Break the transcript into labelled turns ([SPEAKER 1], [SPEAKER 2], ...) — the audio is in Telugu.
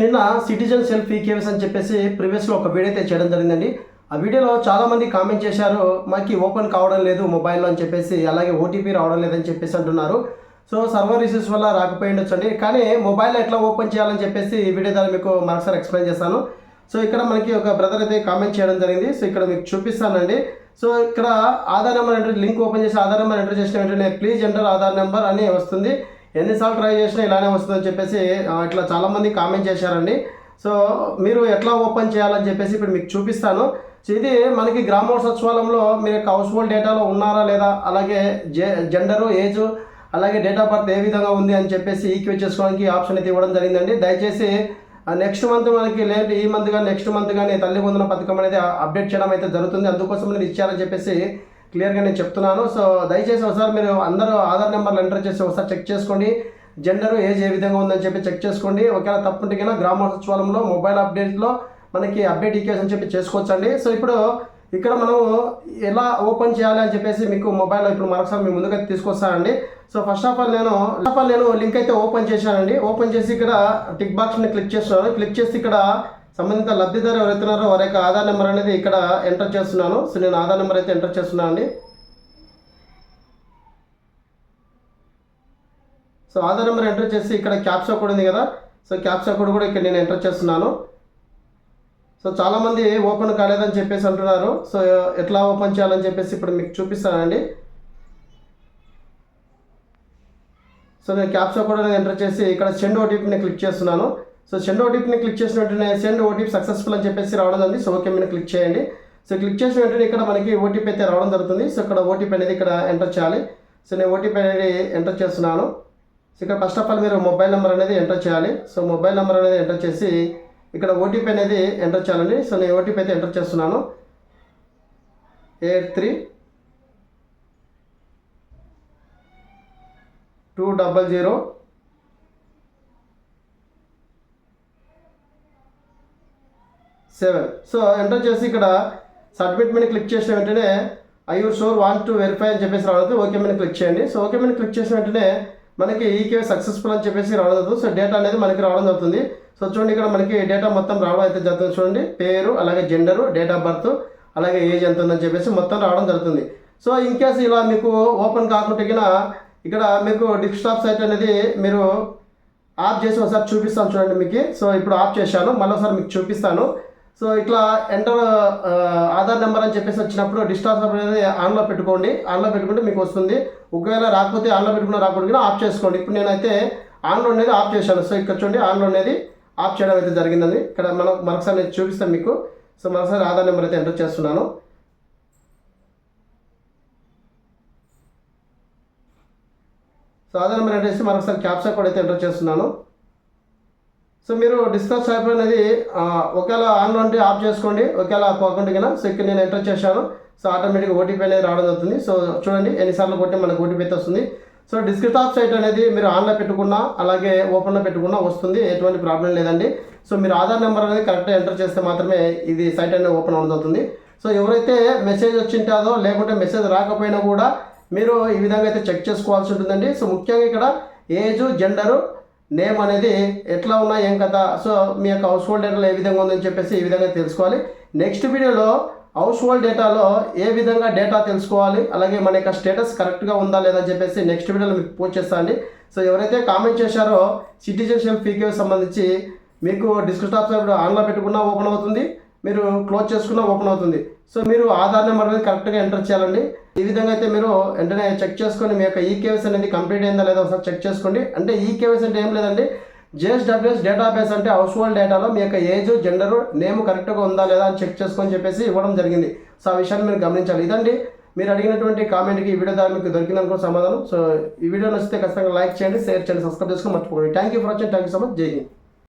[SPEAKER 1] నిన్న సిటిజన్ సెల్ఫ్ ఈకేఎస్ అని చెప్పేసి ప్రీవియస్లో ఒక వీడియో అయితే చేయడం జరిగిందండి. ఆ వీడియోలో చాలామంది కామెంట్ చేశారు మాకు ఓపెన్ కావడం లేదు మొబైల్లో అని చెప్పేసి అలాగే ఓటీపీ రావడం లేదని చెప్పేసి అంటున్నారు. సో సర్వర్ ఇష్యూస్ వల్ల రాకపోయి ఉండొచ్చండి. కానీ మొబైల్ ఎట్లా ఓపెన్ చేయాలని చెప్పేసి ఈ వీడియో ద్వారా మీకు మరొకసారి ఎక్స్ప్లెయిన్ చేస్తాను. సో ఇక్కడ మనకి ఒక బ్రదర్ అయితే కామెంట్ చేయడం జరిగింది. సో ఇక్కడ మీకు చూపిస్తానండి. సో ఇక్కడ Aadhaar number enter link open చేసి ఆధార్ నెంబర్ ఎంటర్ చేసిన వెంటనే ప్లీజ్ ఎంటర్ ఆధార్ నెంబర్ అని వస్తుంది. ఎన్నిసార్లు ట్రై చేసినా ఇలానే వస్తుందని చెప్పేసి ఇట్లా చాలామంది కామెంట్ చేశారండి. సో మీరు ఎట్లా ఓపెన్ చేయాలని చెప్పేసి ఇప్పుడు మీకు చూపిస్తాను. సో ఇది మనకి గ్రామోత్సవాలంలో మీరు హౌస్ హోల్డ్ డేటాలో ఉన్నారా లేదా అలాగే జె జెండరు ఏజ్ అలాగే డేట్ ఆఫ్ బర్త్ ఏ విధంగా ఉంది అని చెప్పేసి ఈక్వే చేసుకోవడానికి ఆప్షన్ అయితే ఇవ్వడం జరిగిందండి. దయచేసి నెక్స్ట్ మంత్ మనకి లేదు ఈ మంత్ కానీ నెక్స్ట్ మంత్ కానీ తల్లి పొందిన పథకం అనేది అప్డేట్ చేయడం అయితే జరుగుతుంది. అందుకోసం నేను ఇచ్చారని చెప్పేసి క్లియర్గా నేను చెప్తున్నాను. సో దయచేసి ఒకసారి మీరు అందరూ ఆధార్ నెంబర్లు ఎంటర్ చేసి ఒకసారి చెక్ చేసుకోండి. జెండర్ ఏజ్ ఏ విధంగా ఉందని చెప్పి చెక్ చేసుకోండి. ఒకవేళ తప్పుంటే కన్నా గ్రామ సచివాలయంలో మొబైల్ అప్డేట్లో మనకి అప్డేట్ ఈకేస్ అని చెప్పి చేసుకోవచ్చండి. సో ఇప్పుడు ఇక్కడ మనం ఎలా ఓపెన్ చేయాలి అని చెప్పేసి మీకు మొబైల్ ఇప్పుడు మరొకసారి మీ ముందుగా తీసుకొస్తానండి. సో ఫస్ట్ ఆఫ్ ఆల్ నేను ఫస్ట్ ఆఫ్ ఆల్ నేను లింక్ అయితే ఓపెన్ చేశానండి. ఓపెన్ చేసి ఇక్కడ టిక్ బాక్స్ని క్లిక్ చేస్తున్నాను. క్లిక్ చేసి ఇక్కడ సంబంధిత లబ్ధిదారు ఎవరైతున్నారో వారి యొక్క ఆధార్ నెంబర్ అనేది ఇక్కడ ఎంటర్ చేస్తున్నాను. సో నేను ఆధార్ నెంబర్ అయితే ఎంటర్ చేస్తున్నాను అండి సో ఆధార్ నెంబర్ ఎంటర్ చేసి ఇక్కడ క్యాప్సా కోడ్ ఉంది కదా. సో క్యాప్సా కోడ్ కూడా ఇక్కడ నేను ఎంటర్ చేస్తున్నాను. సో చాలామంది ఓపెన్ కాలేదని చెప్పేసి అంటున్నారు. సో ఎట్లా ఓపెన్ చేయాలని చెప్పేసి ఇప్పుడు మీకు చూపిస్తానండి. సో నేను క్యాప్సా కోడ్ అనేది ఎంటర్ చేసి ఇక్కడ సెండ్ ఓటీపీని క్లిక్ చేస్తున్నాను. సో సెండ్ ఓటీపీని క్లిక్ చేసిన వెంటనే సెండ్ ఓటీపీ సక్సెస్ఫుల్ అని చెప్పేసి రావడం జరిగింది. సో ఓకే మీద క్లిక్ చేయండి. సో క్లిక్ చేసిన వెంటనే ఇక్కడ మనకి ఓటీపీ అయితే రావడం జరుగుతుంది. సో ఇక్కడ ఓటీపీ అనేది ఇక్కడ ఎంటర్ చేయాలి. సో నేను ఓటీపీ అనేది ఎంటర్ చేస్తున్నాను. సో ఇక్కడ ఫస్ట్ ఆఫ్ ఆల్ మీరు మొబైల్ నెంబర్ అనేది ఎంటర్ చేయాలి. సో మొబైల్ నెంబర్ అనేది ఎంటర్ చేసి ఇక్కడ ఓటీపీ అనేది ఎంటర్ చేయాలండి. సో నేను ఓటీపీ అయితే ఎంటర్ చేస్తున్నాను. Eight three two double zero seven so enter చేసి ఇక్కడ సబ్మిట్ మీద క్లిక్ చేసిన వెంటనే I your sure want to verify అని చెప్పేసి రావద్దు. ఓకే మీద క్లిక్ చేయండి. సో ఓకే మీద క్లిక్ చేసిన వెంటనే మనకి ఈకే సక్సెస్ఫుల్ అని చెప్పేసి రావడం జరుగుతుంది సో డేటా అనేది మనకి రావడం జరుగుతుంది. సో చూడండి ఇక్కడ మనకి డేటా మొత్తం రావడం అయితే జరుగుతుంది చూడండి. పేరు అలాగే జెండరు డేట్ ఆఫ్ బర్త్ అలాగే ఏజ్ ఎంత ఉందని చెప్పేసి మొత్తం రావడం జరుగుతుంది. సో ఇన్ కేస్ ఇలా మీకు ఓపెన్ కాకుండా ఇక్కడ మీకు డిస్క్టాప్ సైట్ అనేది మీరు ఆఫ్ చేసి ఒకసారి చూపిస్తాను చూడండి మీకు. సో ఇప్పుడు ఆఫ్ చేశాను. మళ్ళీ ఒకసారి మీకు చూపిస్తాను. సో ఇట్లా ఎంటర్ ఆధార్ నెంబర్ అని చెప్పేసి వచ్చినప్పుడు డిస్టార్స్ అనేది ఆన్లో పెట్టుకోండి. ఆన్లో పెట్టుకుంటే మీకు వస్తుంది. ఒకవేళ రాకపోతే ఆన్లో పెట్టుకున్న రాకుండా ఆఫ్ చేసుకోండి. ఇప్పుడు నేనైతే ఆన్లో అనేది ఆఫ్ చేశాను. సో ఇక్కడ చూడండి ఆన్లో అనేది ఆఫ్ చేయడం అయితే జరిగిందండి. ఇక్కడ మనం మరొకసారి నేను చూపిస్తాను మీకు. సో మరొకసారి ఆధార్ నెంబర్ అయితే ఎంటర్ చేస్తున్నాను. సో ఆధార్ నెంబర్ ఎంటర్ చేసి మరొకసారి క్యాప్సా కోడ్ అయితే ఎంటర్ చేస్తున్నాను. సో మీరు డిస్కస్ అయిపోయినది ఒకవేళ ఆన్లో అంటే ఆఫ్ చేసుకోండి ఒకవేళ పోకుండా కన్నా సో ఇక్కడ నేను ఎంటర్ చేశాను సో ఆటోమేటిక్గా ఓటీపీ అనేది రావడం జరుగుతుంది. సో చూడండి ఎన్నిసార్లు కొట్టి మనకు ఓటీపీ అయితే వస్తుంది. సో డిస్క్రిప్టాప్ సైట్ అనేది మీరు ఆన్లో పెట్టుకున్నా అలాగే ఓపెన్లో పెట్టుకున్నా వస్తుంది ఎటువంటి ప్రాబ్లం లేదండి. సో మీరు ఆధార్ నెంబర్ అనేది కరెక్ట్గా ఎంటర్ చేస్తే మాత్రమే ఇది సైట్ అనేది ఓపెన్ అవ్వడం జరుగుతుంది. సో ఎవరైతే మెసేజ్ వచ్చింటాదో లేకుంటే మెసేజ్ రాకపోయినా కూడా మీరు ఈ విధంగా అయితే చెక్ చేసుకోవాల్సి ఉంటుందండి. సో ముఖ్యంగా ఇక్కడ ఏజ్ జెండరు నేమ్ అనేది ఎట్లా ఉన్నా ఏం కదా సో మీ యొక్క హౌస్ హోల్డ్ డేటాలో ఏ విధంగా ఉందని చెప్పేసి ఈ విధంగా తెలుసుకోవాలి. నెక్స్ట్ వీడియోలో హౌస్ హోల్డ్ డేటాలో ఏ విధంగా డేటా తెలుసుకోవాలి అలాగే మన యొక్క స్టేటస్ కరెక్ట్గా ఉందా లేదా చెప్పేసి నెక్స్ట్ వీడియోలో మీకు పోస్ట్ చేస్తాను సో ఎవరైతే కామెంట్ చేశారో సిటిజన్షిప్ ఫీకే సంబంధించి మీకు డిస్క్రిప్టాప్ ఆప్షన్ ఆన్లో పెట్టుకున్నా ఓపెన్ అవుతుంది. మీరు క్లోజ్ చేసుకున్న ఓపెన్ అవుతుంది. సో మీరు ఆధార్ నెంబర్ అనేది కరెక్ట్గా ఎంటర్ చేయాలండి. ఈ విధంగా అయితే మీరు వెంటనే చెక్ చేసుకొని మీ యొక్క ఈకేఎస్ అనేది కంప్లీట్ అయిందా లేదా ఒకసారి చెక్ చేసుకోండి. అంటే ఈకేఎస్ అంటే ఏం లేదండి. జేఎస్డబ్ల్యూఎస్ డేటాబేస్ అంటే హౌస్ హోల్డ్ డేటాలో మీ యొక్క ఏజ్ జెండరు నేమ్ కరెక్ట్గా ఉందా లేదా అని చెక్ చేసుకొని చెప్పేసి ఇవ్వడం జరిగింది. సో ఆ విషయాన్ని మీరు గమనించాలి. ఇదండి. మీరు అడిగినటువంటి కామెంట్కి ఈ వీడియో ద్వారా మీకు దొరికిందనుకో సమాధానం. సో ఈ వీడియో నచ్చితే ఖచ్చితంగా లైక్ చేయండి షేర్ చేయండి సబ్స్క్రైబ్ చేసుకొని మర్చిపోకండి. Thank you for watching thank you so much జై హింద్.